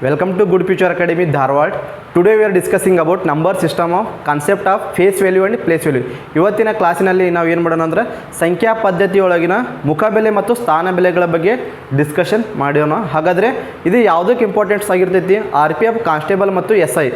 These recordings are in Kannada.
Welcome to Good Future Academy Dharwad. Today we are discussing about number system of concept of face value and place value. ಇವತ್ತಿನ ಕ್ಲಾಸಿನಲ್ಲಿ ನಾವು ಏನು ಮಾಡೋಣ ಅಂದರೆ ಸಂಖ್ಯಾ ಪದ್ಧತಿಯೊಳಗಿನ ಮುಖಬೆಲೆ ಮತ್ತು ಸ್ಥಾನ ಬೆಲೆಗಳ ಬಗ್ಗೆ ಡಿಸ್ಕಷನ್ ಮಾಡೋಣ ಹಾಗಾದರೆ ಇದು ಯಾವುದಕ್ಕೆ ಇಂಪಾರ್ಟೆಂಟ್ಸ್ ಆಗಿರ್ತೈತಿ ಆರ್ ಪಿ ಎಫ್ ಕಾನ್ಸ್ಟೇಬಲ್ ಮತ್ತು ಎಸ್ ಐ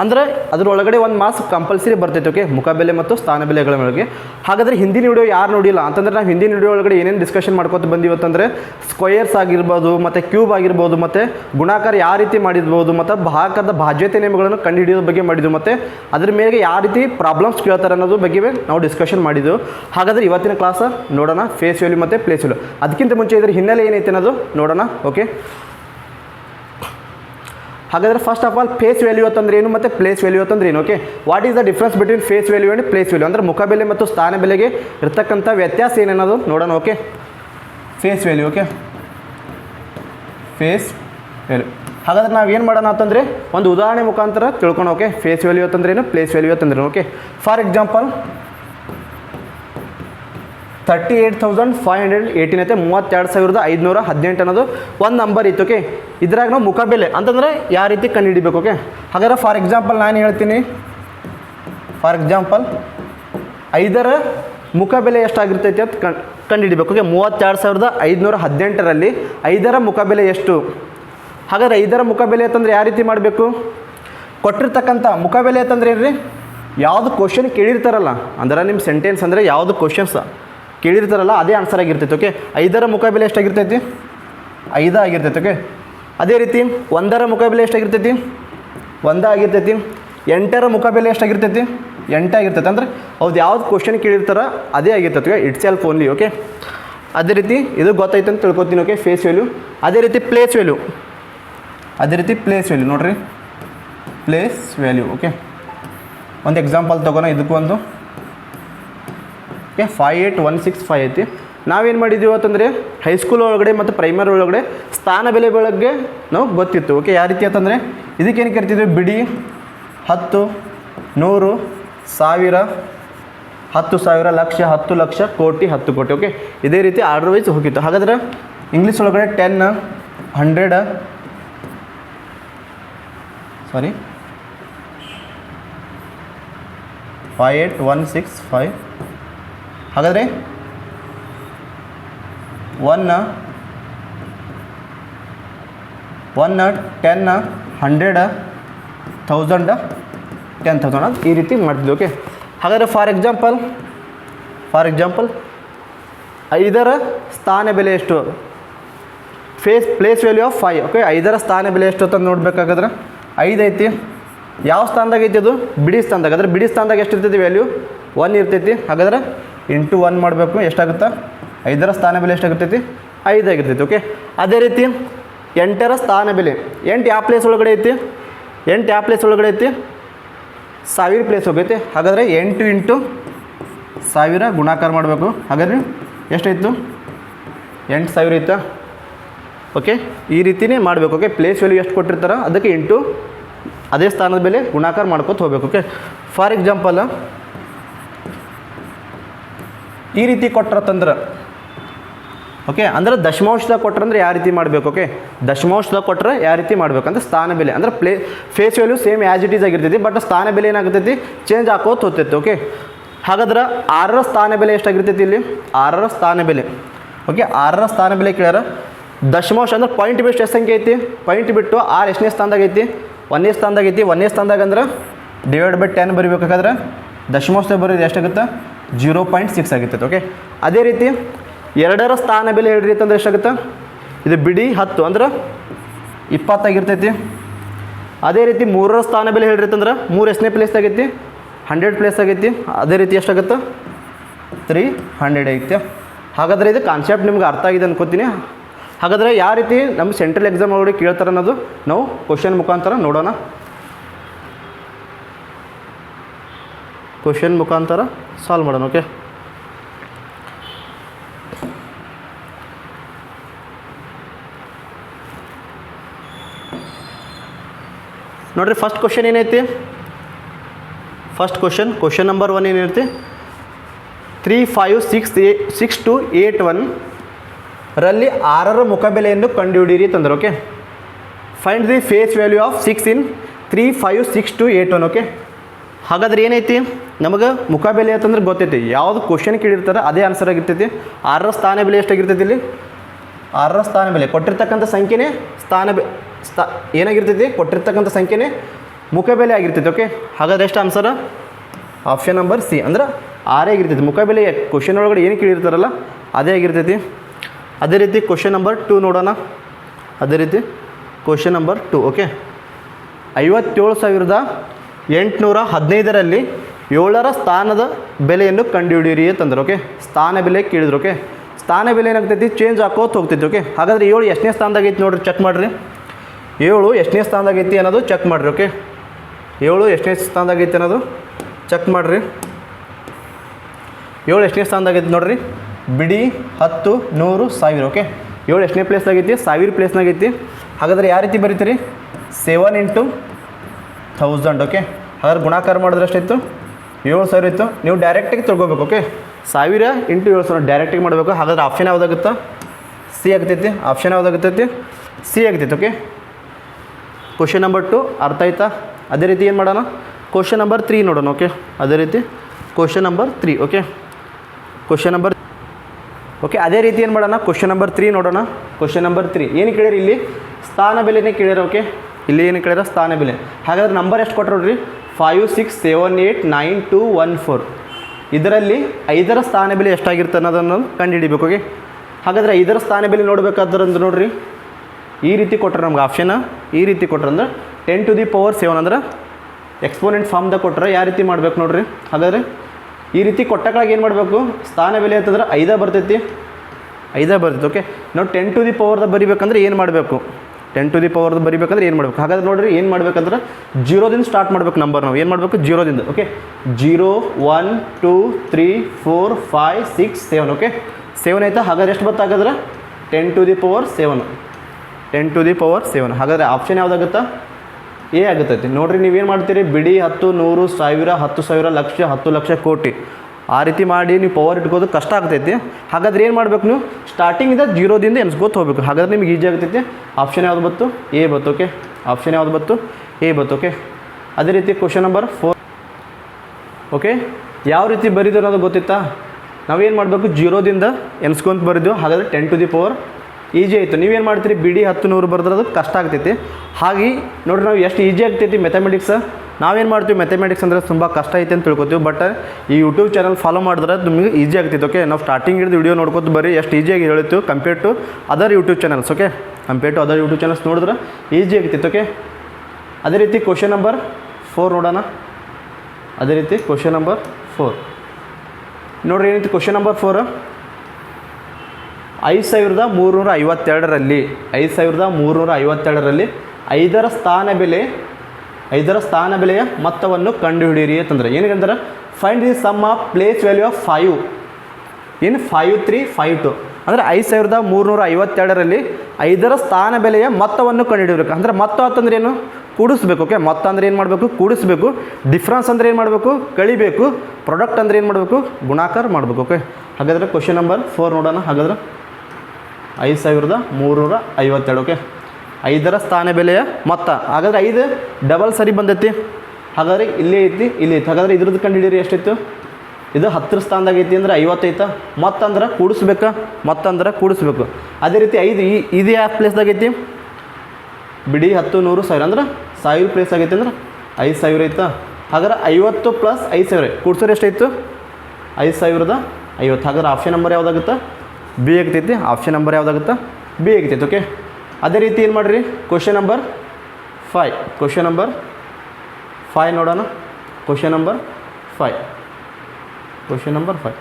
ಅಂದರೆ ಅದರೊಳಗಡೆ ಒಂದು ಮಾಸ್ ಕಂಪಲ್ಸರಿ ಬರ್ತೈತೆ ಓಕೆ ಮುಖಬೆಲೆ ಮತ್ತು ಸ್ಥಾನ ಬೆಲೆಗಳ ಮೇಲೆ ಹಾಗಾದರೆ ಹಿಂದಿನ ವಿಡಿಯೋ ಯಾರು ನೋಡಿಲ್ಲ? ಅಂತಂದ್ರೆ ನಾವು ಹಿಂದಿನ ವಿಡಿಯೋ ಒಳಗಡೆ ಏನೇನು ಡಿಸ್ಕಷನ್ ಮಾಡ್ಕೊತ ಬಂದಿವತ್ತಂದರೆ ಸ್ಕ್ವಯರ್ಸ್ ಆಗಿರ್ಬೋದು, ಮತ್ತು ಕ್ಯೂಬ್ ಆಗಿರ್ಬೋದು, ಮತ್ತು ಗುಣಾಕಾರ ಯಾವ ರೀತಿ ಮಾಡಿರ್ಬೋದು, ಮತ್ತು ಭಾಗದ ಭಾಜ್ಯತೆ ನಿಯಮಗಳನ್ನು ಕಂಡುಹಿಡಿಯೋದ್ರ ಬಗ್ಗೆ ಮಾಡಿದ್ವು, ಮತ್ತು ಅದ್ರ ಮೇಲೆ ಯಾವ ರೀತಿ ಪ್ರಾಬ್ಲಮ್ಸ್ ಕೇಳ್ತಾರೆ ಅನ್ನೋದ್ರ ಬಗ್ಗೆ ನಾವು ಡಿಸ್ಕಷನ್ ಮಾಡಿದ್ದು ಹಾಗಾದರೆ ಇವತ್ತಿನ ಕ್ಲಾಸ್ ನೋಡೋಣ ಫೇಸ್ ವ್ಯಾಲ್ಯೂ ಮತ್ತು ಪ್ಲೇಸ್ ವ್ಯಾಲ್ಯೂ ಅದಕ್ಕಿಂತ ಮುಂಚೆ ಇದ್ರ ಹಿನ್ನೆಲೆ ಏನೈತೆ ಅನ್ನೋದು ನೋಡೋಣ ಓಕೆ ಹಾಗಾದರೆ first of all face value ಅಂತಂದ್ರೆ ಏನು ಮತ್ತು ಪ್ಲೇಸ್ ವ್ಯಾಲ್ಯೂ ಅಂತಂದ್ರೆ ಏನು? Okay what is the difference between face value and place value ಅಂದರೆ ಮುಖಬೆಲೆ ಮತ್ತು ಸ್ಥಾನ ಬೆಲೆಗೆ ಇರ್ತಕ್ಕಂಥ ವ್ಯತ್ಯಾಸ ಏನೇನದು? ನೋಡೋಣ okay face value okay face value ಹಾಗಾದ್ರೆ ನಾವು ಏನು ಮಾಡೋಣ ಅಂತಂದರೆ ಒಂದು ಉದಾಹರಣೆ ಮುಖಾಂತರ ತಿಳ್ಕೊಳೋಕೆ ಫೇಸ್ ವ್ಯಾಲ್ಯೂ ಅಂತಂದ್ರೇನು ಪ್ಲೇಸ್ ವ್ಯಾಲ್ಯೂ ಅಂತಂದ್ರೆ okay for example thirty eight thousand five hundred eighteen ಐತೆ, ಮೂವತ್ತೆರಡು ಸಾವಿರದ ಐದುನೂರ ಹದಿನೆಂಟು ಅನ್ನೋದು ಒಂದು ನಂಬರ್ ಇತ್ತು ಓಕೆ ಇದ್ರಾಗ ನಾವು ಮುಖಬೆಲೆ ಅಂತಂದರೆ ಯಾವ ರೀತಿ ಕಂಡುಹಿಡಿಬೇಕು ಓಕೆ ಹಾಗಾದ್ರೆ ಫಾರ್ ಎಕ್ಸಾಂಪಲ್ ನಾನು ಹೇಳ್ತೀನಿ. ಫಾರ್ ಎಕ್ಸಾಂಪಲ್ ಐದರ ಮುಖಬೆಲೆ ಎಷ್ಟಾಗಿರ್ತೈತಿ ಅಂತ ಕಂಡು ಕಂಡುಹಿಡಿಬೇಕು ಓಕೆ ಮೂವತ್ತೆರಡು ಸಾವಿರದ ಐದುನೂರ ಹದಿನೆಂಟರಲ್ಲಿ ಐದರ ಮುಖಬೆಲೆ ಎಷ್ಟು? ಹಾಗಾದ್ರೆ ಐದರ ಮುಖಬೆಲೆ ಅಂತಂದರೆ ಯಾವ ರೀತಿ ಮಾಡಬೇಕು? ಕೊಟ್ಟಿರ್ತಕ್ಕಂಥ ಮುಖಬೆಲೆ ಅಂತಂದ್ರೆ ಏನು ರೀ ಯಾವುದು ಕ್ವಶನ್ ಕೇಳಿರ್ತಾರಲ್ಲ, ಅಂದ್ರೆ ನಿಮ್ಮ ಸೆಂಟೆನ್ಸ್ ಅಂದರೆ ಯಾವುದು ಕ್ವಶನ್ಸ್ ಕೇಳಿರ್ತಾರಲ್ಲ, ಅದೇ ಆನ್ಸರ್ ಆಗಿರ್ತೈತೆ ಓಕೆ ಐದರ ಮುಖಬೆಲೆ ಎಷ್ಟಾಗಿರ್ತೈತಿ? ಐದ ಆಗಿರ್ತೈತೆ ಓಕೆ ಅದೇ ರೀತಿ ಒಂದರ ಮುಖಬೆಲೆ ಎಷ್ಟಾಗಿರ್ತೈತಿ? ಒಂದ ಆಗಿರ್ತೈತಿ. ಎಂಟರ ಮುಖಬೆಲೆ ಎಷ್ಟಾಗಿರ್ತೈತಿ? ಎಂಟಾಗಿರ್ತೈತೆ ಅಂದ್ರೆ ಹೌದು ಯಾವ್ದು ಕ್ವಶನ್ ಕೇಳಿರ್ತಾರ ಅದೇ ಆಗಿರ್ತೈತೆ ಇಟ್ಸ್ ಸೆಲ್ಫ್ ಓನ್ಲಿ ಓಕೆ ಅದೇ ರೀತಿ ಇದು ಗೊತ್ತಾಯ್ತು ಅಂತ ತಿಳ್ಕೊತೀನಿ ಓಕೆ ಫೇಸ್ ವ್ಯಾಲ್ಯೂ ಅದೇ ರೀತಿ ಪ್ಲೇಸ್ ವ್ಯಾಲ್ಯೂ ಅದೇ ರೀತಿ ಪ್ಲೇಸ್ ವ್ಯಾಲ್ಯೂ ನೋಡ್ರಿ. ಪ್ಲೇಸ್ ವ್ಯಾಲ್ಯೂ ಓಕೆ ಒಂದು ಎಕ್ಸಾಂಪಲ್ ತೊಗೋಣ, ಇದಕ್ಕೂ ಒಂದು. Okay five eight one six five ಐತಿ. ನಾವೇನು ಮಾಡಿದ್ದೀವಿ ಅಂತಂದರೆ ಹೈಸ್ಕೂಲ್ ಒಳಗಡೆ ಮತ್ತು ಪ್ರೈಮರಿ ಒಳಗಡೆ ಸ್ಥಾನ ಬೆಲೆ ಬೆಳಗ್ಗೆ ನಾವು ಗೊತ್ತಿತ್ತು. ಓಕೆ, ಯಾವ ರೀತಿ ಅಂತಂದರೆ, ಇದಕ್ಕೇನು ಕರಿತಿದ್ವಿ? ಬಿಡಿ, ಹತ್ತು, ನೂರು, ಸಾವಿರ, ಹತ್ತು ಸಾವಿರ, ಲಕ್ಷ, ಹತ್ತು ಲಕ್ಷ, ಕೋಟಿ, ಹತ್ತು ಕೋಟಿ, ಓಕೆ? ಇದೇ ರೀತಿ ಆರ್ಡರ್ ವೈಸ್ ಹೋಗಿತ್ತು. ಹಾಗಾದ್ರೆ ಇಂಗ್ಲೀಷ್ ಒಳಗಡೆ ten hundred sorry five eight one six five ಹಾಗಾದರೆ ಒನ್ನ ಒನ್ನ ಟೆನ್ನ ಹಂಡ್ರೆಡ ಥೌಸಂಡ ಟೆನ್ ತೌಸಂಡ್ ಈ ರೀತಿ ಮಾಡ್ತಿದ್ವಿ ಓಕೆ ಹಾಗಾದರೆ ಫಾರ್ ಎಕ್ಸಾಂಪಲ್ ಫಾರ್ ಎಕ್ಸಾಂಪಲ್ ಐದರ ಸ್ಥಾನ ಬೆಲೆ ಎಷ್ಟು? Face place value of five okay ಐದರ ಸ್ಥಾನ ಬೆಲೆ ಎಷ್ಟು ಅಂತ ನೋಡ್ಬೇಕಾದ್ರೆ ಐದು ಐತಿ. ಯಾವ ಸ್ಥಾನದಾಗ ಐತಿ ಅದು? ಬಿಡಿ ಸ್ಥಾನದಾಗ. ಅಂದರೆ ಬಿಡಿ ಸ್ಥಾನದಾಗ ಎಷ್ಟು ಇರ್ತೈತಿ ವ್ಯಾಲ್ಯೂ ಒನ್ ಇರ್ತೈತಿ. ಹಾಗಾದ್ರೆ ಇಂಟು ಒನ್ ಮಾಡಬೇಕು, ಎಷ್ಟಾಗುತ್ತೆ? ಐದರ ಸ್ಥಾನ ಬೆಲೆ ಎಷ್ಟಾಗಿರ್ತೈತಿ ಐದು ಆಗಿರ್ತೈತಿ ಓಕೆ ಅದೇ ರೀತಿ ಎಂಟರ ಸ್ಥಾನ ಬೆಲೆ. ಎಂಟು ಯಾವ ಪ್ಲೇಸ್ ಒಳಗಡೆ ಐತಿ? ಎಂಟು ಯಾವ ಪ್ಲೇಸ್ ಒಳಗಡೆ ಐತಿ? ಸಾವಿರ ಪ್ಲೇಸ್ ಹೋಗೈತಿ. ಹಾಗಾದರೆ ಎಂಟು ಇಂಟು ಸಾವಿರ ಗುಣಾಕಾರ ಮಾಡಬೇಕು. ಹಾಗಾದರೆ ಎಷ್ಟಾಯಿತು? ಎಂಟು ಸಾವಿರ ಐತಾ? ಓಕೆ ಈ ರೀತಿನೇ ಮಾಡಬೇಕು ಓಕೆ ಪ್ಲೇಸ್ ವ್ಯಾಲ್ಯೂ ಎಷ್ಟು ಕೊಟ್ಟಿರ್ತಾರೋ ಅದಕ್ಕೆ ಇಂಟು ಅದೇ ಸ್ಥಾನದ ಮೇಲೆ ಗುಣಾಕಾರ ಮಾಡ್ಕೊತ ಹೋಗ್ಬೇಕು ಓಕೆ ಫಾರ್ ಎಕ್ಸಾಂಪಲ್ ಈ ರೀತಿ ಕೊಟ್ರತ್ತಂದ್ರೆ ಓಕೆ ಅಂದ್ರೆ ದಶಮಾಂಶದಾಗ ಕೊಟ್ರಂದ್ರೆ ಯಾವ ರೀತಿ ಮಾಡಬೇಕು ಓಕೆ ದಶಮಾಂಶದ ಕೊಟ್ಟರೆ ಯಾವ ರೀತಿ ಮಾಡಬೇಕು ಅಂದ್ರೆ ಸ್ಥಾನ ಬೆಲೆ, ಅಂದ್ರೆ play face value same as it is ಆಗಿರ್ತೈತಿ ಬಟ್ ಸ್ಥಾನ ಬೆಲೆ ಏನಾಗ್ತೈತಿ? ಚೇಂಜ್ ಹಾಕೋತ ಹೋಗ್ತೈತಿ ಓಕೆ ಹಾಗಾದ್ರೆ ಆರರ ಸ್ಥಾನ ಬೆಲೆ ಎಷ್ಟಾಗಿರ್ತೈತಿ ಇಲ್ಲಿ? ಆರರ ಸ್ಥಾನ ಬೆಲೆ ಓಕೆ ಆರರ ಸ್ಥಾನ ಬೆಲೆ ಕೇಳ್ಯಾರ? ದಶಮಾಂಶ ಅಂದ್ರೆ ಪಾಯಿಂಟ್ ಬಿಟ್ಟು ಎಷ್ಟು ಸಂಖ್ಯೆ ಐತಿ? ಪಾಯಿಂಟ್ ಬಿಟ್ಟು ಆರು ಎಷ್ಟನೇ ಸ್ಥಾನದಾಗ ಐತಿ? ಒಂದನೇ ಸ್ಥಾನದಾಗ ಐತಿ. ಒಂದನೇ ಸ್ಥಾನದಾಗ ಅಂದ್ರೆ ಡಿವೈಡ್ ಬೈ ಟೆನ್ ಬರಿಬೇಕಾದ್ರೆ ದಶಮಾಂಶದಾಗ ಬರೋದು ಎಷ್ಟಾಗುತ್ತೆ? ಜೀರೋ ಪಾಯಿಂಟ್ ಸಿಕ್ಸ್ ಆಗಿರ್ತೈತೆ ಓಕೆ ಅದೇ ರೀತಿ ಎರಡರ ಸ್ಥಾನ ಬೆಲೆ ಹೇಳ್ರಿ ಅಂತಂದ್ರೆ ಎಷ್ಟಾಗುತ್ತೆ? ಇದು ಬಿಡಿ ಹತ್ತು ಅಂದ್ರೆ ಇಪ್ಪತ್ತಾಗಿರ್ತೈತಿ. ಅದೇ ರೀತಿ ಮೂರರ ಸ್ಥಾನ ಬೆಲೆ ಹೇಳ್ರಿ ಅಂತಂದ್ರೆ ಮೂರು ಎಷ್ಟನೇ ಪ್ಲೇಸ್ ಆಗೈತಿ? ಹಂಡ್ರೆಡ್ ಪ್ಲೇಸ್ ಆಗೈತಿ. ಅದೇ ರೀತಿ ಎಷ್ಟಾಗುತ್ತೆ? ತ್ರೀ ಹಂಡ್ರೆಡ್ ಐತೆ. ಹಾಗಾದರೆ ಇದು ಕಾನ್ಸೆಪ್ಟ್ ನಿಮ್ಗೆ ಅರ್ಥ ಆಗಿದೆ ಅನ್ಕೋತೀನಿ. ಹಾಗಾದರೆ ಯಾವ ರೀತಿ ನಮ್ಮ ಸೆಂಟ್ರಲ್ ಎಕ್ಸಾಮ್ ಒಳಗಡೆ ಕೇಳ್ತಾರೆ ಅನ್ನೋದು ನಾವು ಕ್ವಶನ್ ಮುಖಾಂತರ ನೋಡೋಣ. ಕ್ವಶನ್ ಮುಖಾಂತರ ಸಾಲ್ವ್ ಮಾಡೋಣ ಓಕೆ ನೋಡ್ರಿ ಫಸ್ಟ್ ಕ್ವಶನ್ ಏನೈತಿ? First question question number one ಏನೈತಿ? Three five six a six two eight one ರಲ್ಲಿ ಆರರ ಮುಖಬೆಲೆಯನ್ನು ಕಂಡುಹಿಡಿಯಿರಿ ತಂದರು okay find the face value of six in three five six two eight one okay ಹಾಗಾದ್ರೆ ಏನೈತಿ? ನಮಗೆ ಮುಖಬೆಲೆ ಅಂತಂದ್ರೆ ಗೊತ್ತೈತಿ. ಯಾವ್ದು ಕ್ವಶನ್ ಕೇಳಿರ್ತಾರೆ ಅದೇ ಆನ್ಸರ್ ಆಗಿರ್ತೈತಿ. ಆರರ ಸ್ಥಾನ ಬೆಲೆ ಎಷ್ಟಾಗಿರ್ತೈತಿ ಇಲ್ಲಿ? ಆರರ ಸ್ಥಾನ ಬೆಲೆ. ಕೊಟ್ಟಿರ್ತಕ್ಕಂಥ ಸಂಖ್ಯೆನೇ ಸ್ಥಾನ ಬೆ ಸ್ಥಾ ಏನಾಗಿರ್ತೈತಿ? ಕೊಟ್ಟಿರ್ತಕ್ಕಂಥ ಸಂಖ್ಯೆನೇ ಮುಖಬೆಲೆ ಆಗಿರ್ತೈತಿ ಓಕೆ ಹಾಗಾದ್ರೆ ಎಷ್ಟು ಆನ್ಸರ್ ಆಪ್ಷನ್ ನಂಬರ್ ಸಿ ಅಂದ್ರೆ ಆರೇ ಆಗಿರ್ತೈತಿ. ಮುಖಬೆಲೆ ಕ್ವಶನ್ ಒಳಗಡೆ ಏನು ಕೇಳಿರ್ತಾರಲ್ಲ, ಅದೇ ಆಗಿರ್ತೈತಿ. ಅದೇ ರೀತಿ ಕ್ವಶನ್ ನಂಬರ್ ಟೂ ನೋಡೋಣ. ಅದೇ ರೀತಿ ಕ್ವಶನ್ ನಂಬರ್ ಟು ಓಕೆ ಐವತ್ತೇಳು ಸಾವಿರದ ಎಂಟುನೂರ ಹದಿನೈದರಲ್ಲಿ ಏಳರ ಸ್ಥಾನದ ಬೆಲೆಯನ್ನು ಕಂಡುಹಿಡಿಯಿರಿ ಅಂತಂದ್ರೆ ಓಕೆ ಸ್ಥಾನ ಬೆಲೆ ಕೇಳಿದ್ರು ಓಕೆ ಸ್ಥಾನ ಬೆಲೆ ಏನಾಗ್ತೈತಿ? ಚೇಂಜ್ ಹಾಕೋತ ಹೋಗ್ತೈತಿ ಓಕೆ ಹಾಗಾದ್ರೆ ಏಳು ಎಷ್ಟನೇ ಸ್ಥಾನದಾಗೈತಿ ನೋಡ್ರಿ ಚೆಕ್ ಮಾಡಿರಿ. ಏಳು ಎಷ್ಟನೇ ಸ್ಥಾನದಾಗೈತಿ ಅನ್ನೋದು ಚೆಕ್ ಮಾಡಿರಿ ಓಕೆ ಏಳು ಎಷ್ಟನೇ ಸ್ಥಾನದಾಗೈತಿ ಅನ್ನೋದು ಚೆಕ್ ಮಾಡಿರಿ. ಏಳು ಎಷ್ಟನೇ ಸ್ಥಾನದಾಗೈತಿ ನೋಡ್ರಿ? ಬಿಡಿ, ಹತ್ತು, ನೂರು, ಸಾವಿರ ಓಕೆ ಏಳು ಎಷ್ಟನೇ ಪ್ಲೇಸ್ನಾಗೈತಿ ಸಾವಿರ ಪ್ಲೇಸ್ನಾಗೈತಿ ಹಾಗಾದರೆ ಹಾಗಾದ್ರೆ ಯಾವ ರೀತಿ ಬರೀತೀರಿ? ಸೆವೆನ್ ಇಂಟು ಥೌಸಂಡ್ ಓಕೆ ಹಾಗಾದ್ರೆ ಗುಣಾಕಾರ ಮಾಡಿದ್ರೆ ಎಷ್ಟಿತ್ತು? ಏಳು ಸಾವಿರ ಇತ್ತು. ನೀವು ಡೈರೆಕ್ಟಾಗಿ ತೊಗೋಬೇಕು ಓಕೆ ಸಾವಿರ ಇಂಟು ಏಳು ಸಾವಿರ ಡೈರೆಕ್ಟಾಗಿ ಮಾಡಬೇಕು. ಹಾಗಾದ್ರೆ ಆಪ್ಷನ್ ಯಾವುದಾಗುತ್ತೆ? ಸಿ ಆಗ್ತೈತಿ. ಆಪ್ಷನ್ ಯಾವುದಾಗುತ್ತೈತಿ? ಸಿ ಆಗ್ತೈತಿ ಓಕೆ ಕ್ವಶನ್ ನಂಬರ್ ಟು ಅರ್ಥ ಆಯ್ತಾ? ಅದೇ ರೀತಿ ಏನು ಮಾಡೋಣ? ಕ್ವಶನ್ ನಂಬರ್ ತ್ರೀ ನೋಡೋಣ ಓಕೆ ಅದೇ ರೀತಿ. Question number three okay question number okay ಅದೇ ರೀತಿ ಏನು ಮಾಡೋಣ? ಕ್ವಶನ್ ನಂಬರ್ ತ್ರೀ ನೋಡೋಣ. ಕ್ವಶನ್ ನಂಬರ್ ತ್ರೀ ಏನು ಕೇಳಿರಿ ಇಲ್ಲಿ? ಸ್ಥಾನ ಬೆಲೆನೇ ಕೇಳಿರ ಓಕೆ ಇಲ್ಲಿ ಏನು ಕೇಳಿದ್ರೆ ಸ್ಥಾನ ಬೆಲೆ. ಹಾಗಾದ್ರೆ ನಂಬರ್ ಎಷ್ಟು ಕೊಟ್ಟರು ನೋಡ್ರಿ? Five six seven eight nine two one four ಇದರಲ್ಲಿ ಐದರ ಸ್ಥಾನ ಬೆಲೆ ಎಷ್ಟಾಗಿರುತ್ತೆ ಅನ್ನೋದನ್ನು ಕಂಡುಹಿಡಿಬೇಕು ಓಕೆ ಹಾಗಾದ್ರೆ ಐದರ ಸ್ಥಾನ ಬೆಲೆ ನೋಡ್ಬೇಕಾದ್ರಂದ್ರೆ ನೋಡ್ರಿ. ಈ ರೀತಿ ಕೊಟ್ಟರೆ ನಮ್ಗೆ ಆಪ್ಷನ್ ಈ ರೀತಿ ಕೊಟ್ಟರೆ ಅಂದ್ರೆ ten to the power seven ಅಂದ್ರೆ ಎಕ್ಸ್ಪೋನೆಂಟ್ ಫಾರ್ಮ್ದಾಗ ಕೊಟ್ಟರೆ ಯಾವ ರೀತಿ ಮಾಡ್ಬೇಕು ನೋಡ್ರಿ? ಹಾಗಾದ್ರೆ ಈ ರೀತಿ ಕೊಟ್ಟಕ್ಕಾಗ ಏನು ಮಾಡಬೇಕು? ಸ್ಥಾನ ಬೆಲೆ ಅಂತಂದ್ರೆ ಐದ ಬರ್ತೈತಿ. ಐದ ಬರ್ತೈತಿ ಓಕೆ ನಾವು ಟೆನ್ ಟು ದಿ ಪವರ್ದಾಗ ಬರಿಬೇಕಂದ್ರೆ ಏನು ಮಾಡಬೇಕು? ಟೆನ್ ಟು ದಿ ಪವರ್ದು ಬರಿಬೇಕಂದ್ರೆ ಏನು ಮಾಡಬೇಕು? ಹಾಗಾದ್ರೆ ನೋಡ್ರಿ, ಏನು ಮಾಡಬೇಕಂದ್ರೆ ಜೀರೋದಿಂದ ಸ್ಟಾರ್ಟ್ ಮಾಡಬೇಕು ನಂಬರ್ ನಾವು. ಏನು ಮಾಡಬೇಕು? ಜೀರೋದಿಂದ okay zero one two three four five six seven okay seven ಆಯಿತಾ? ಹಾಗಾದ್ರೆ ಎಷ್ಟು ಬತ್ತು ಹಾಗಾದ್ರೆ ten to the power seven ten to the power seven ಹಾಗಾದ್ರೆ ಆಪ್ಷನ್ ಯಾವುದಾಗುತ್ತಾ? ಎ ಆಗುತ್ತೈತಿ. ನೋಡಿರಿ, ನೀವೇನು ಮಾಡ್ತೀರಿ? ಬಿಡಿ ಹತ್ತು, ನೂರು, ಸಾವಿರ, ಹತ್ತು ಸಾವಿರ, ಲಕ್ಷ, ಹತ್ತು ಲಕ್ಷ ಕೋಟಿ. ಆ ರೀತಿ ಮಾಡಿ ನೀವು ಪವರ್ ಇಟ್ಕೋದು ಕಷ್ಟ ಆಗ್ತೈತಿ. ಹಾಗಾದ್ರೆ ಏನು ಮಾಡಬೇಕು ನೀವು? ಸ್ಟಾರ್ಟಿಂಗಿಂದ ಜೀರೋದಿಂದ ಎನ್ಸ್ಕೋತ ಹೋಗ್ಬೇಕು. ಹಾಗಾದ್ರೆ ನಿಮ್ಗೆ ಈಜಿ ಆಗ್ತೈತಿ. ಆಪ್ಷನ್ ಯಾವ್ದು ಬತ್ತು ಎ ಬತ್ತು ಓಕೆ ಆಪ್ಷನ್ ಯಾವ್ದು ಬತ್ತು ಎ ಬತ್ತು ಓಕೆ ಅದೇ ರೀತಿ ಕ್ವಶನ್ ನಂಬರ್ ಫೋರ್ ಓಕೆ ಯಾವ ರೀತಿ ಬರೀದು ಅನ್ನೋದು ಗೊತ್ತಿತ್ತಾ? ನಾವೇನು ಮಾಡಬೇಕು? ಜೀರೋದಿಂದ ಎನ್ಸ್ಕೊಂತ ಬರಿದ್ವು. ಹಾಗಾದ್ರೆ ten to the power easy ಆಯಿತು. ನೀವೇನು ಮಾಡ್ತೀರಿ? ಬಿಡಿ ಹತ್ತು ನೂರು ಬರೆದ್ರೆ ಅದು ಕಷ್ಟ ಆಗ್ತೈತಿ. ಹಾಗೆ ನೋಡಿರಿ, ನಾವು ಎಷ್ಟು ಈಜಿ ಆಗ್ತೈತಿ ಮೆಥಮೆಟಿಕ್ಸ್ ನಾವೇನು ಮಾಡ್ತೀವಿ? ಮ್ಯಾಥಮೆಟಿಕ್ಸ್ ಅಂದರೆ ತುಂಬ ಕಷ್ಟ ಐತೆ ಅಂತ ತಿಳ್ಕೊತೀವಿ ಬಟ್ ಈ ಯೂಟ್ಯೂಬ್ ಚಾನಲ್ ಫಾಲೋ ಮಾಡಿದ್ರೆ ನಿಮಗೆ ಈಸಿ ಆಗ್ತಿತ್ತು ಓಕೆ ನಾವು ಸ್ಟಾರ್ಟಿಂಗ್ ಹಿಡಿದು ವಿಡಿಯೋ ನೋಡ್ಕೊತ ಬರೀ ಎಷ್ಟು ಈಸಿಯಾಗಿ ಹೇಳಿತ್ತು compare to other YouTube channels okay compare to other YouTube channels ನೋಡಿದ್ರೆ ಈಜಿ ಆಗ್ತಿತ್ತು ಓಕೆ ಅದೇ ರೀತಿ ಕ್ವಶನ್ ನಂಬರ್ ಫೋರ್ ನೋಡೋಣ. ಅದೇ ರೀತಿ ಕ್ವಶನ್ ನಂಬರ್ ಫೋರ್ ನೋಡ್ರಿ ಏನಿತ್ತು ಕ್ವಶನ್ ನಂಬರ್ ಫೋರ್ ಐದು ಸಾವಿರದ ಮೂರುನೂರ ಐವತ್ತೆರಡರಲ್ಲಿ, ಐದು ಸಾವಿರದ ಮೂರುನೂರ ಐವತ್ತೆರಡರಲ್ಲಿ ಐದರ ಸ್ಥಾನ ಬೆಲೆ ಐದರ ಸ್ಥಾನ ಬೆಲೆಯ ಮೊತ್ತವನ್ನು ಕಂಡುಹಿಡಿಯಿರಿ ಅಂತಂದ್ರೆ ಏನಂದ್ರೆ find the sum of place value of five in five three five two ಅಂದರೆ ಐದು ಸಾವಿರದ ಮೂರುನೂರ ಐವತ್ತೆರಡರಲ್ಲಿ ಐದರ ಸ್ಥಾನ ಬೆಲೆಯ ಮೊತ್ತವನ್ನು ಕಂಡುಹಿಡಿಯಬೇಕು ಅಂದರೆ ಮೊತ್ತ ಅಂತಂದ್ರೆ ಏನು? ಕೂಡಿಸ್ಬೇಕು ಓಕೆ ಮೊತ್ತ ಅಂದರೆ ಏನು ಮಾಡಬೇಕು? ಕೂಡಿಸ್ಬೇಕು. ಡಿಫ್ರೆನ್ಸ್ ಅಂದರೆ ಏನು ಮಾಡಬೇಕು? ಕಳಿಬೇಕು. ಪ್ರಾಡಕ್ಟ್ ಅಂದರೆ ಏನು ಮಾಡಬೇಕು? ಗುಣಾಕಾರ ಮಾಡಬೇಕು ಓಕೆ ಹಾಗಾದರೆ ಕ್ವಶನ್ ನಂಬರ್ ಫೋರ್ ನೋಡೋಣ. ಹಾಗಾದ್ರೆ ಐದು ಸಾವಿರದ ಮೂರುನೂರ ಐವತ್ತೆರಡು ಓಕೆ ಐದರ ಸ್ಥಾನ ಬೆಲೆಯ ಮೊತ್ತ. ಹಾಗಾದ್ರೆ ಐದು ಡಬಲ್ ಸರಿ ಬಂದೈತಿ. ಹಾಗಾದ್ರೆ ಇಲ್ಲೇ ಐತಿ, ಇಲ್ಲಿ ಐತಿ. ಹಾಗಾದ್ರೆ ಇದ್ರದ್ದು ಕಂಡುಹಿಡಿಯಿರಿ ಎಷ್ಟಿತ್ತು? ಇದು ಹತ್ತರ ಸ್ಥಾನದಾಗ ಐತಿ ಅಂದ್ರೆ ಐವತ್ತೈತ ಮತ್ತಂದ್ರೆ ಕೂಡಿಸ್ಬೇಕಾ? ಮತ್ತಂದ್ರೆ ಕೂಡಿಸ್ಬೇಕು. ಅದೇ ರೀತಿ ಐದು ಈ ಇದು ಯಾವ ಪ್ಲೇಸ್ದಾಗ ಐತಿ. ಬಿಡಿ ಹತ್ತು, ನೂರು ಸಾವಿರ. ಅಂದ್ರೆ ಸಾವಿರ ಪ್ಲೇಸ್ ಆಗೈತಿ ಅಂದ್ರೆ ಐದು ಸಾವಿರ ಐತಾ? ಹಾಗಾದ್ರೆ ಐವತ್ತು ಪ್ಲಸ್ ಐದು ಸಾವಿರ. ಕೂಡ್ಸೋರು ಎಷ್ಟಾಯಿತು? ಐದು ಸಾವಿರದ ಐವತ್ತು. ಹಾಗಾದ್ರೆ ಆಪ್ಷನ್ ನಂಬರ್ ಯಾವುದಾಗುತ್ತೆ? ಬಿ ಆಗ್ತೈತಿ. ಆಪ್ಷನ್ ನಂಬರ್ ಯಾವುದಾಗುತ್ತೆ? ಬಿ ಆಗ್ತೈತಿ ಓಕೆ ಅದೇ ರೀತಿ ಏನು ಮಾಡಿರಿ? Question number five question number five ನೋಡೋಣ. Question number five question number five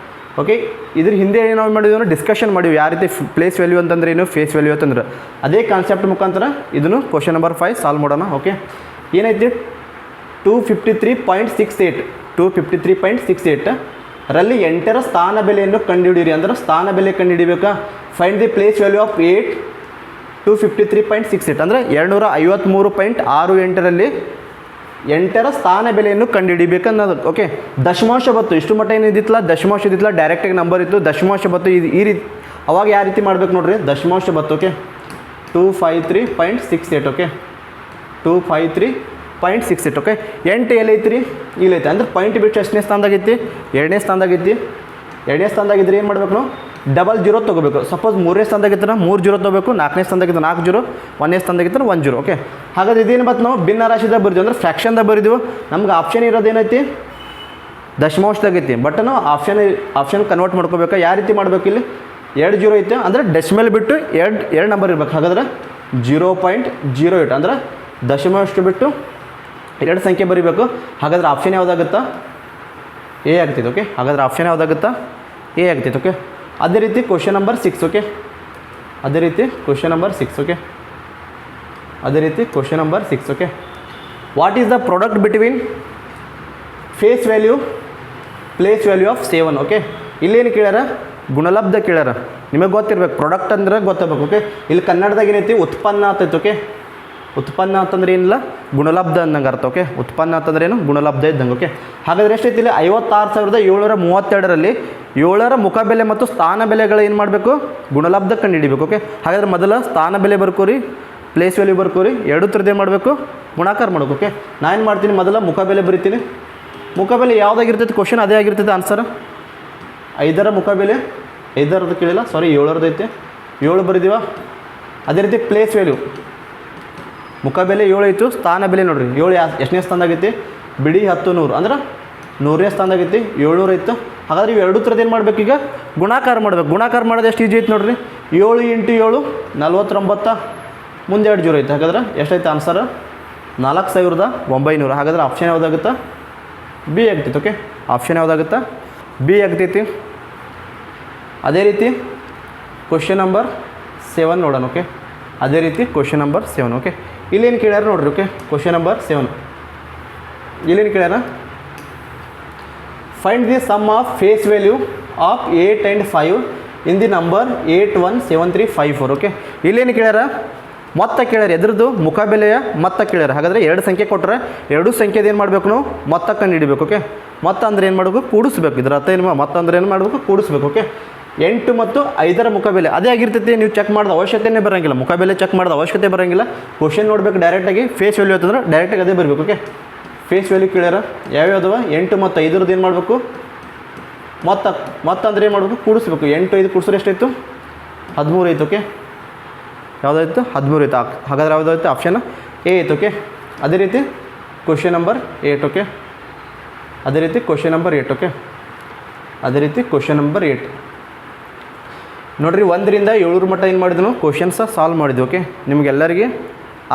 okay ಇದ್ರ ಹಿಂದೆ ಏನು ನಾವು ಮಾಡಿದ್ವಿ ಡಿಸ್ಕಷನ್ ಮಾಡಿವಿ ಯಾವ ರೀತಿ ಪ್ಲೇಸ್ ವ್ಯಾಲ್ಯೂ ಅಂತಂದ್ರೆ ಏನು ಫೇಸ್ ವ್ಯಾಲ್ಯೂ ಅಂತಂದ್ರೆ. ಅದೇ ಕಾನ್ಸೆಪ್ಟ್ ಮುಖಾಂತರ ಇದನ್ನು ಕ್ವಶನ್ ನಂಬರ್ ಫೈವ್ ಸಾಲ್ವ್ ಮಾಡೋಣ ಓಕೆ ಏನೈತಿ two fifty three point six eight two fifty three point six eight ರಲ್ಲಿ ಎಂಟರ ಸ್ಥಾನ ಬೆಲೆಯನ್ನು ಕಂಡುಹಿಡಿಯಿರಿ. ಅಂದ್ರೆ ಸ್ಥಾನ ಬೆಲೆ ಕಂಡುಹಿಡಿಬೇಕಾ? Find the place value of eight two fifty three point six eight ಅಂದರೆ ಎರಡುನೂರ ಐವತ್ತ್ಮೂರು ಪಾಯಿಂಟ್ ಆರು ಎಂಟರಲ್ಲಿ ಎಂಟರ ಸ್ಥಾನ ಬೆಲೆಯನ್ನು ಕಂಡುಹಿಡಿಬೇಕನ್ನೋದು ಓಕೆ ದಶಮಾಂಶ ಬತ್ತು, ಇಷ್ಟು ಮಟ್ಟ ಏನಿದ್ದಿತ್ತಲ್ಲ ದಶಮಾಂಶ ಇದ್ದಿತ್ತಲ್ಲ ಡೈರೆಕ್ಟಾಗಿ ನಂಬರ್ ಇತ್ತು. ದಶಮಾಂಶ ಬತ್ತು ಇದು ಈ ರೀತಿ ಅವಾಗ ಯಾವ ರೀತಿ ಮಾಡ್ಬೇಕು ನೋಡ್ರಿ? ದಶಮಾಂಶ ಬತ್ತು okay two five three point six eight okay two five three point six eight okay ಎಂಟು ಎಲ್ಲೈತಿ ಐತಿ ರೀ ಇಲ್ಲಿ ಐತೆ ಅಂದ್ರೆ ಪಾಯಿಂಟ್ ಬಿಟ್ಟು ಎಷ್ಟನೇ ಸ್ಥಾನದಾಗೈತಿ? ಎರಡನೇ ಸ್ಥಾನದಾಗೈತಿ? ಎರಡನೇ ಸ್ಥಾನದಾಗಿದ್ರೆ ಏನು ಮಾಡ್ಬೇಕು ನಾವು? ಡಬಲ್ ಜೀರೋ ತೊಗೋಬೇಕು. ಸಪೋಸ್ ಮೂರನೇ ಸ್ಥಾನದಾಗಿದ್ದರೆ ಮೂರು ಜೀರೋ ತೊಗೋಬೇಕು, ನಾಲ್ಕನೇ ಸ್ಥಾನದಾಗಿತ್ತು ನಾಲ್ಕು ಜೀರೋ ಒಂದನೇ ಸ್ಥಾನದಾಗಿದ್ದರೆ ಒಂದು ಜೀರೋ ಓಕೆ ಹಾಗಾದ್ರೆ ಇದೇನು ಬತ್ತು ನಾವು ಭಿನ್ನ ರಾಶಿದಾಗ ಬರಿದೀವಿ ಅಂದ್ರೆ ಫ್ರ್ಯಾಕ್ಷನ್ದಾಗ ಬರಿದೀವಿ. ನಮ್ಗೆ ಆಪ್ಷನ್ ಇರೋದೇನೈತಿ ದಶಮಾಂಶದಾಗೈತಿ ಬಟ್ ನಾವು ಆಪ್ಷನ್ ಆಪ್ಷನ್ ಕನ್ವರ್ಟ್ ಮಾಡ್ಕೋಬೇಕು. ಯಾವ ರೀತಿ ಮಾಡಬೇಕು ಇಲ್ಲಿ? ಎರಡು ಜೀರೋ ಐತೆ. ಅಂದರೆ ಡೆಸಿಮಲ್ ಬಿಟ್ಟು ಎರಡು ಎರಡು ನಂಬರ್ ಇರಬೇಕು. ಹಾಗಾದ್ರೆ ಜೀರೋ ಪಾಯಿಂಟ್ ಜೀರೋ ಏಟ್ ಅಂದ್ರೆ ದಶಮಾಂಶ ಬಿಟ್ಟು ಎರಡು ಸಂಖ್ಯೆ ಬರಿಬೇಕು. ಹಾಗಾದ್ರೆ ಆಪ್ಷನ್ ಯಾವುದಾಗುತ್ತಾ? ಎ ಆಗ್ತಿತ್ತು ಓಕೆ ಹಾಗಾದ್ರೆ ಆಪ್ಷನ್ ಯಾವುದಾಗುತ್ತಾ? ಎ ಆಗ್ತಿತ್ತು ಓಕೆ ಅದೇ ರೀತಿ ಕ್ವಶನ್ ನಂಬರ್ ಸಿಕ್ಸ್ ಓಕೆ ಅದೇ ರೀತಿ ಕ್ವಶನ್ ನಂಬರ್ ಸಿಕ್ಸ್ ಓಕೆ ಅದೇ ರೀತಿ question number six okay what is the product between face value place value of seven okay ಇಲ್ಲೇನು ಕೇಳ್ಯಾರ? ಗುಣಲಬ್ಧ ಕೇಳ್ಯಾರ. ನಿಮಗೆ ಗೊತ್ತಿರ್ಬೇಕು. ಪ್ರಾಡಕ್ಟ್ ಅಂದ್ರೆ ಗೊತ್ತಾಗಬೇಕು ಓಕೆ ಇಲ್ಲಿ ಕನ್ನಡದಾಗ ಏನೈತಿ? ಉತ್ಪನ್ನ ಆಗ್ತೈತೆ ಓಕೆ ಉತ್ಪನ್ನ ಅಂತಂದ್ರೆ ಏನಿಲ್ಲ? ಗುಣಲಬ್ಧ ಅಂದಂಗೆ ಅರ್ಥ ಓಕೆ ಉತ್ಪನ್ನ ಅಂತಂದ್ರೆ ಏನು? ಗುಣಲಬ್ಧ ಇದ್ದಂಗೆ ಓಕೆ ಹಾಗಾದ್ರೆ ಎಷ್ಟೈತಿ ಇಲ್ಲಿ ಐವತ್ತಾರು ಸಾವಿರದ ಏಳ್ನೂರ ಮೂವತ್ತೆರಡರಲ್ಲಿ ಏಳರ ಮುಖಬೆಲೆ ಮತ್ತು ಸ್ಥಾನ ಬೆಲೆಗಳು ಏನು ಮಾಡಬೇಕು? ಗುಣಲಬ್ಧ ಕಂಡುಹಿಡಿಬೇಕು ಓಕೆ ಹಾಗಾದ್ರೆ ಮೊದಲ ಸ್ಥಾನ ಬೆಲೆ ಬರ್ಕೋರಿ ಪ್ಲೇಸ್ ವ್ಯಾಲ್ಯೂ ಬರ್ಕೋರಿ ಎರಡು ಥರದ್ದು ಏನು ಮಾಡಬೇಕು? ಗುಣಾಕಾರ ಮಾಡಬೇಕು ಓಕೆ ಏನು ಮಾಡ್ತೀನಿ, ಮೊದಲ ಮುಖಬೆಲೆ ಬರಿತೀನಿ. ಮುಖಬೆಲೆ ಯಾವುದಾಗಿರ್ತೈತೆ? ಕ್ವಶನ್ ಅದೇ ಆಗಿರ್ತೈತೆ ಆನ್ಸರ್ ಐದರ ಮುಖಬೆಲೆ, ಐದರದ್ದು ಕೇಳಿಲ್ಲ ಸಾರಿ ಏಳರದ್ದು ಐತೆ. ಏಳು ಬರಿದೀವ? ಅದೇ ರೀತಿ ಪ್ಲೇಸ್ ವ್ಯಾಲ್ಯೂ ಮುಖಬೆಲೆ ಏಳು ಐತು, ಸ್ಥಾನ ಬೆಲೆ ನೋಡ್ರಿ. ಏಳು ಎಷ್ಟನೇ ಸ್ಥಾನದಾಗೈತಿ ಬಿಡಿ ಹತ್ತು ನೂರು. ಅಂದ್ರೆ ನೂರನೇ ಸ್ಥಾನದಾಗೈತಿ ಏಳ್ನೂರು ಇತ್ತು ಹಾಗಾದ್ರೆ ಇವು ಎರಡು ಥರದ ಏನು ಮಾಡ್ಬೇಕು ಈಗ? ಗುಣಾಕಾರ ಮಾಡ್ಬೇಕು. ಗುಣಾಕಾರ ಮಾಡೋದು ಎಷ್ಟು ಈಜಿ ಐತೆ ನೋಡ್ರಿ? ಏಳು ಇಂಟು ಏಳು, ನಲ್ವತ್ತೊಂಬತ್ತ. ಮುಂದೆ ಎರಡು ಜೀರೋ ಐತೆ. ಹಾಗಾದ್ರೆ ಎಷ್ಟೈತೆ ಆನ್ಸರ್ ನಾಲ್ಕು ಸಾವಿರದ ಒಂಬೈನೂರು. ಹಾಗಾದ್ರೆ ಆಪ್ಷನ್ ಯಾವುದಾಗುತ್ತಾ? ಬಿ ಆಗ್ತೈತೆ ಓಕೆ ಆಪ್ಷನ್ ಯಾವುದಾಗುತ್ತಾ? ಬಿ ಆಗ್ತೈತಿ. ಅದೇ ರೀತಿ ಕ್ವಶನ್ ನಂಬರ್ ಸೆವೆನ್ ನೋಡೋಣ ಓಕೆ ಅದೇ ರೀತಿ ಕ್ವಶನ್ ನಂಬರ್ ಸೆವೆನ್ ಓಕೆ ಇಲ್ಲೇನು ಕೇಳ್ಯಾರ ನೋಡ್ರಿ ಓಕೆ? ಕ್ವಶನ್ ನಂಬರ್ ಸೆವೆನ್ ಇಲ್ಲೇನು ಕೇಳ್ಯಾರ? Find the sum of face value of eight and five in the number eight one seven three five four okay ಇಲ್ಲೇನು ಕೇಳ್ಯಾರ? ಮೊತ್ತ ಕೇಳ್ಯಾರ, ಎದ್ರದ್ದು ಮುಖಬೆಲೆಯ ಮೊತ್ತ ಕೇಳ್ಯಾರ. ಹಾಗಾದರೆ ಎರಡು ಸಂಖ್ಯೆ ಕೊಟ್ಟರೆ ಎರಡು ಸಂಖ್ಯೆದು ಏನು ಮಾಡಬೇಕು ನಾವು? ಮೊತ್ತ ಕಂಡು ಹಿಡಿಬೇಕು ಓಕೆ ಮೊತ್ತ ಅಂದ್ರೆ ಏನು ಮಾಡಬೇಕು? ಕೂಡಿಸ್ಬೇಕು. ಇದ್ರ ಅರ್ಥ ಏನು ಮೊತ್ತ ಏನು ಮಾಡಬೇಕು? ಕೂಡಿಸ್ಬೇಕು ಓಕೆ ಎಂಟು ಮತ್ತು ಐದರ ಮುಖಬೆಲೆ. ಅದೇ ಆಗಿರ್ತೈತಿ, ನೀವು ಚೆಕ್ ಮಾಡೋದು ಅವಶ್ಯಕತೆನೇ ಬರೋಂಗಿಲ್ಲ. ಮುಖಬೆಲೆ ಚೆಕ್ ಮಾಡೋದು ಅವಶ್ಯಕತೆ ಬರೋಂಗಿಲ್ಲ. ಕ್ವಶನ್ ನೋಡಬೇಕು ಡೈರೆಕ್ಟಾಗಿ ಫೇಸ್ ವ್ಯಾಲ್ಯೂ ಅಂತಂದ್ರೆ ಡೈರೆಕ್ಟಾಗಿ ಅದೇ ಬರಬೇಕು ಓಕೆ ಫೇಸ್ ವ್ಯಾಲ್ಯೂ ಕೇಳ್ಯಾರ? ಯಾವ್ಯಾವ್ದವ ಎಂಟು ಮತ್ತು ಐದರದ್ದು ಏನು ಮಾಡಬೇಕು? ಮೊತ್ತ ಮೊತ್ತ ಅಂದರೆ ಏನು ಮಾಡಬೇಕು? ಕೂಡಿಸ್ಬೇಕು. ಎಂಟು, ಐದು ಕೂಡಿಸಿದ್ರೆ ಎಷ್ಟಾಯಿತು? ಹದಿಮೂರು ಆಯ್ತು ಓಕೆ ಯಾವುದಾಯ್ತು? ಹದಿಮೂರು ಆಯ್ತು. ಹಾಗಾದ್ರೆ ಯಾವುದಾಯ್ತು? ಆಪ್ಷನ್ ಎ ಆಯ್ತು ಓಕೆ ಅದೇ ರೀತಿ ಕ್ವಶನ್ ನಂಬರ್ ಏಟ್ ಓಕೆ ಅದೇ ರೀತಿ ಕ್ವಶನ್ ನಂಬರ್ ಏಟ್ ಓಕೆ ಅದೇ ರೀತಿ ಕ್ವಶನ್ ನಂಬರ್ ಏಟ್ ನೋಡ್ರಿ, ಒಂದರಿಂದ ಏಳೂರು ಮಟ್ಟ ಏನು ಮಾಡಿದ್ನು? ಕ್ವಶನ್ಸ ಸಾಲ್ವ್ ಮಾಡಿದ್ವಿ ಓಕೆ ನಿಮಗೆಲ್ಲರಿಗೆ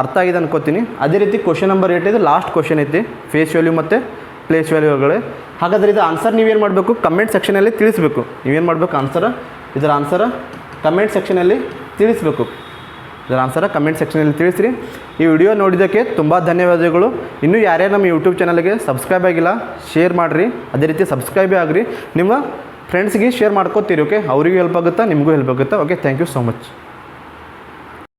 ಅರ್ಥ ಆಗಿದೆ ಅನ್ಕೋತೀನಿ. ಅದೇ ರೀತಿ ಕ್ವಶನ್ ನಂಬರ್ ಏಟ್ ಇದು ಲಾಸ್ಟ್ ಕ್ವಶನ್ ಐತಿ. ಫೇಸ್ ವ್ಯಾಲ್ಯೂ ಮತ್ತು ಪ್ಲೇಸ್ ವ್ಯಾಲ್ಯೂಗಳೇ ಹಾಗಾದರೆ ಇದು ಆನ್ಸರ್ ನೀವೇನು ಮಾಡಬೇಕು? ಕಮೆಂಟ್ ಸೆಕ್ಷನಲ್ಲಿ ತಿಳಿಸ್ಬೇಕು. ನೀವೇನು ಮಾಡಬೇಕು ಆನ್ಸರ ಇದರ ಆನ್ಸರ ಕಮೆಂಟ್ ಸೆಕ್ಷನಲ್ಲಿ ತಿಳಿಸ್ಬೇಕು. ಇದರ ಆನ್ಸರ ಕಮೆಂಟ್ ಸೆಕ್ಷನಲ್ಲಿ ತಿಳಿಸ್ರಿ. ಈ ವಿಡಿಯೋ ನೋಡಿದ್ದಕ್ಕೆ ತುಂಬ ಧನ್ಯವಾದಗಳು. ಇನ್ನೂ ಯಾರ್ಯಾರು ನಮ್ಮ ಯೂಟ್ಯೂಬ್ ಚಾನಲ್ಗೆ ಸಬ್ಸ್ಕ್ರೈಬ್ ಆಗಿಲ್ಲ ಶೇರ್ ಮಾಡಿರಿ. ಅದೇ ರೀತಿ ಸಬ್ಸ್ಕ್ರೈಬೇ ಆಗಿರಿ. ನಿಮ್ಮ ಫ್ರೆಂಡ್ಸ್ಗೆ ಶೇರ್ ಮಾಡ್ಕೋತೀರಿ ಓಕೆ ಅವರಿಗೂ ಹೆಲ್ಪ್ ಆಗುತ್ತಾ? ನಿಮಗೂ ಹೆಲ್ಪ್ ಆಗುತ್ತಾ? Okay thank you so much